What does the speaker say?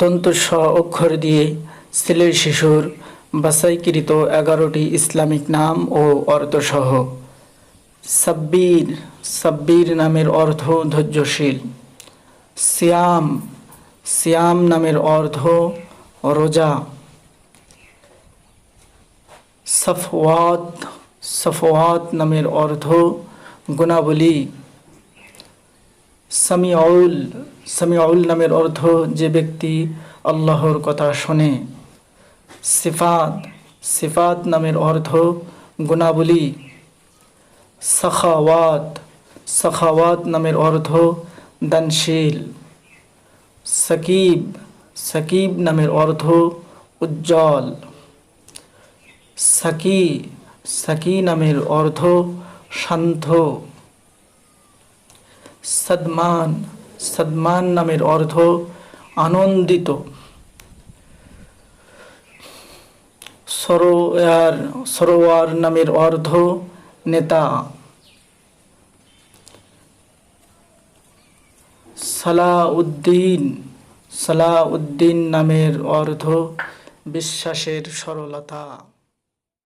দন্ত স অক্ষর দিয়ে ছেলের শিশুর বাছাইকৃত এগারোটি ইসলামিক নাম ও অর্থসহ। সাব্বির সাব্বির নামের অর্থ ধৈর্যশীল। সিয়াম সিয়াম নামের অর্থ রোজা। সফওয়াত সফওয়াত নামের অর্থ গুণাবলী। সামিউল সামিউল নামের অর্থ যে ব্যক্তি আল্লাহর কথা শোনে। সিফাত সিফাত নামের অর্থ গুণাবলী। সখাওয়াত সখাওয়াত নামের অর্থ দানশীল। সাকিব সাকিব নামের অর্থ উজ্জ্বল। সাকি সাকি নামের অর্থ শান্ত। সদমান সদমান নামের অর্থ আনন্দিত। সরোয়ার সরোয়ার নামের অর্থ নেতা। সালাউদ্দিন সালাউদ্দিন নামের অর্থ বিশ্বাসের সরলতা।